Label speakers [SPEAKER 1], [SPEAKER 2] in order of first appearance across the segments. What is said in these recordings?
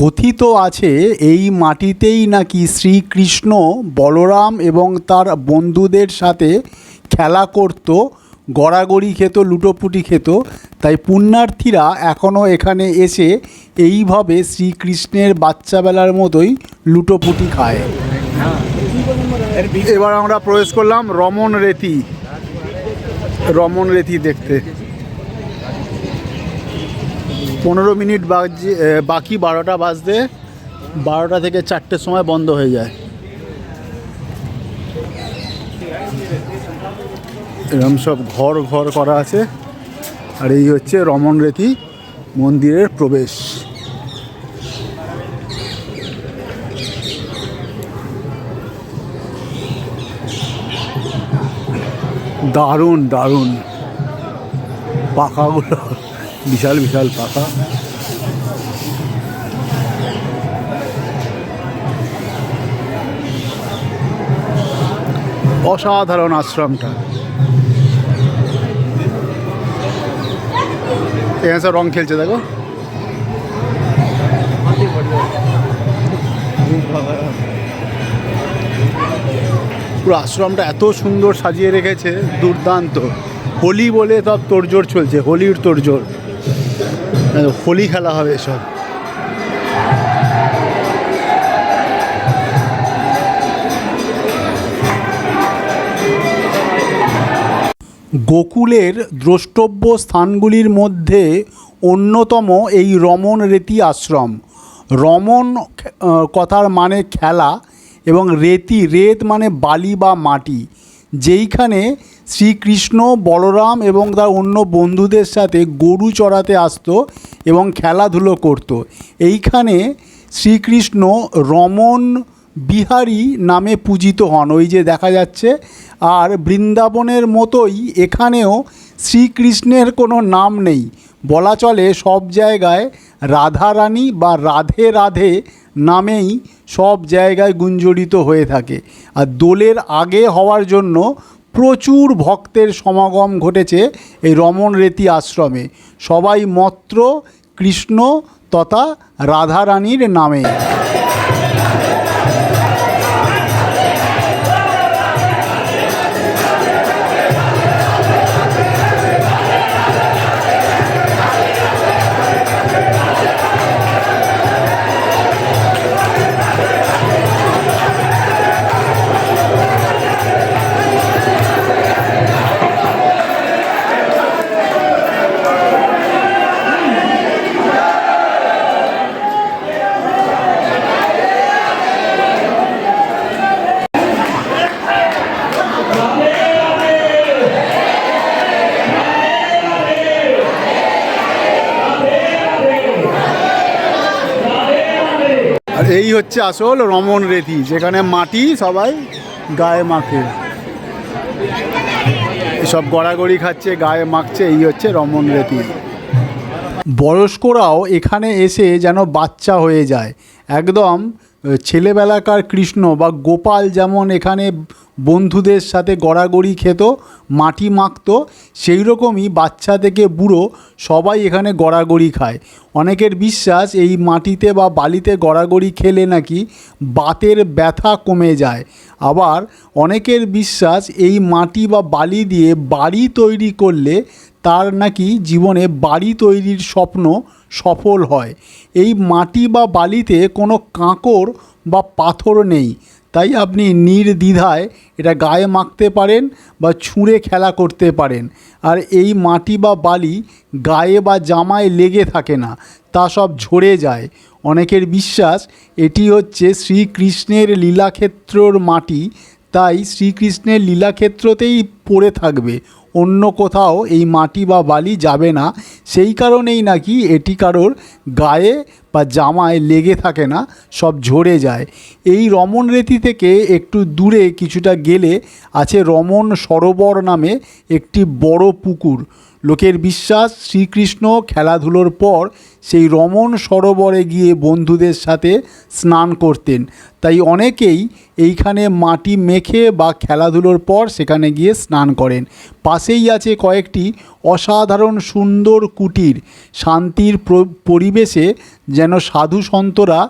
[SPEAKER 1] কথিত আছে, এই মাটিতেই নাকি শ্রীকৃষ্ণ বলরাম এবং তার বন্ধুদের সাথে খেলা করত, গড়াগড়ি খেত, লুটোপুটি খেত। তাই পুণ্যার্থীরা এখনও এখানে এসে এইভাবে শ্রীকৃষ্ণের বাচ্চাবেলার মতোই লুটোপুটি খায়। এবার আমরা প্রবেশ করলাম রমন রেতি। রমন রেতি দেখতে। পনেরো মিনিট বাকি বারোটা বাজতে বারোটা থেকে চারটের সময় বন্ধ হয়ে যায়। এরকম সব ঘর ঘর করা আছে। আর এই হচ্ছে রমন রেতি মন্দিরের প্রবেশ। দারুণ দারুণ। পাখাগুলো বিশাল বিশাল পাখা। অসাধারণ আশ্রমটা। এখানে সব রং খেলছে, দেখো। পুরো আশ্রমটা এত সুন্দর সাজিয়ে রেখেছে, দুর্দান্ত। হোলি বলে সব তোড়জোড় চলছে, হোলির তোড়জোড়। এই হোলি খেলা হবে সব গোকুলের দ্রষ্টব্য স্থানগুলির মধ্যে অন্যতম এই রমন রেতি আশ্রম। রমন কথার মানে খেলা এবং রেতি, রেত মানে বালি বা মাটি। যেইখানে শ্রীকৃষ্ণ, বলরাম এবং তার অন্য বন্ধুদের সাথে গরু চড়াতে আসতো এবং খেলাধুলো করতো। এইখানে শ্রীকৃষ্ণ রমন বিহারী নামে পূজিত হন। ওই যে দেখা যাচ্ছে, আর বৃন্দাবনের মতোই এখানেও শ্রীকৃষ্ণের কোনো নাম নেই। বলা চলে সব জায়গায় রাধারানী বা রাধে রাধে নামেই সব জায়গায় গুঞ্জরিত হয়ে থাকে। আর দোলের আগে হওয়ার জন্য প্রচুর ভক্তের সমাগম ঘটেছে এই রমণ রেতি আশ্রমে। সবাই মত্র কৃষ্ণ তথা রাধারানীর নামে। এই হচ্ছে আসল রমন রেতি যেখানে মাটি সবাই গায়ে মাখে। সব গড়াগড়ি খাচ্ছে, গায়ে মাখছে, এই হচ্ছে রমন রেতি বয়স্করাও এখানে এসে যেন বাচ্চা হয়ে যায়। একদম ছেলেবেলাকার কৃষ্ণ বা গোপাল যেমন এখানে বন্ধুদের সাথে গড়াগড়ি খেত, মাটি মাখতো সেই রকমই বাচ্চা থেকে বুড়ো সবাই এখানে গড়াগড়ি খায়। অনেকের বিশ্বাস এই মাটিতে বা বালিতে গড়াগড়ি খেলে নাকি বাতের ব্যথা কমে যায়। আবার অনেকের বিশ্বাস এই মাটি বা বালি দিয়ে বাড়ি তৈরি করলে তার নাকি জীবনে বাড়ি তৈরির স্বপ্ন সফল হয়। এই মাটি বা বালিতে কোনো কাঁকর বা পাথর নেই। তাই আপনি নির্দ্বিধায় এটা গায়ে মাখতে পারেন বা ছুঁড়ে খেলা করতে পারেন। আর এই মাটি বা বালি গায়ে বা জামায় লেগে থাকে না, তা সব ঝরে যায়। অনেকের বিশ্বাস এটি হচ্ছে শ্রীকৃষ্ণের লীলাক্ষেত্রর মাটি, তাই শ্রীকৃষ্ণের লীলাক্ষেত্রতেই পড়ে থাকবে। অন্য কোথাও এই মাটি বা বালি যাবে না। সেই কারণেই নাকি এটি কারোর গায়ে বা জামায় লেগে থাকে না, সব ঝরে যায়। এই রমন রেতি থেকে একটু দূরে কিছুটা গেলে আছে রমন সরোবর নামে একটি বড় পুকুর। লোকের বিশ্বাস, শ্রীকৃষ্ণ খেলাধুলোর পর সেই রমন সরোবরে গিয়ে বন্ধুদের সাথে স্নান করতেন। তাই অনেকেই এইখানে মাটি মেখে বা খেলাধুলোর পর সেখানে গিয়ে স্নান করেন। পাশেই আছে কয়েকটি অসাধারণ সুন্দর কুটির। শান্তির পরিবেশে যেন সাধু সন্তরা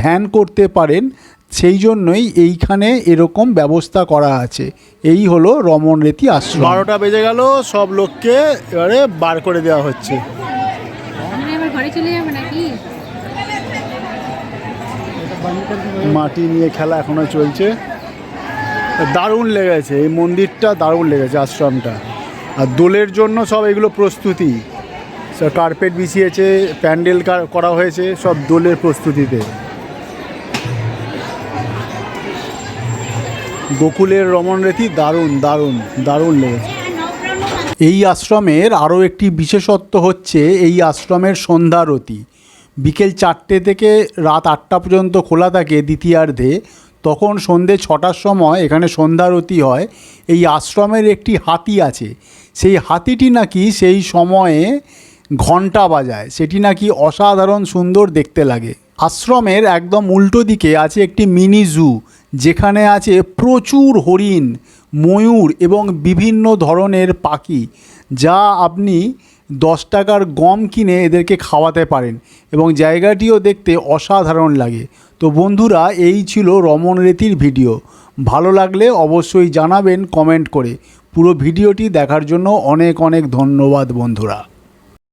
[SPEAKER 1] ধ্যান করতে পারেন সেই জন্যই এইখানে এরকম ব্যবস্থা করা আছে। এই হলো রমণ রীতি আশ্রম। বারোটা বেজে গেল সব লোককে এবারে বার করে দেওয়া হচ্ছে। মাটি নিয়ে খেলা এখনও চলছে। দারুণ লেগেছে এই মন্দিরটা দারুণ লেগেছে আশ্রমটা। আর দোলের জন্য সব এগুলো প্রস্তুতি। কার্পেট বিছিয়েছে, প্যান্ডেল করা হয়েছে, সব দোলের প্রস্তুতিতে। গোকুলের রমণ রীতি দারুণ দারুণ দারুণ লেগেছে। এই আশ্রমের আরও একটি বিশেষত্ব হচ্ছে এই আশ্রমের সন্ধ্যারতি বিকেল চারটে থেকে রাত আটটা পর্যন্ত খোলা থাকে দ্বিতীয়ার্ধে। তখন সন্ধে ছটার সময় এখানে সন্ধ্যারতি হয়। এই আশ্রমের একটি হাতি আছে। সেই হাতিটি নাকি সেই সময়ে ঘণ্টা বাজায়। সেটি নাকি অসাধারণ সুন্দর দেখতে লাগে। আশ্রমের একদম উল্টো দিকে আছে একটি মিনি জু, যেখানে আছে প্রচুর হরিণ, ময়ূর এবং বিভিন্ন ধরনের পাখি, যা আপনি দশ টাকার গম কিনে এদেরকে খাওয়াতে পারেন এবং জায়গাটিও দেখতে অসাধারণ লাগে। তো বন্ধুরা, এই ছিল রমণ রীতির ভিডিও। ভালো লাগলে অবশ্যই জানাবেন কমেন্ট করে। পুরো ভিডিওটি দেখার জন্য অনেক অনেক ধন্যবাদ বন্ধুরা।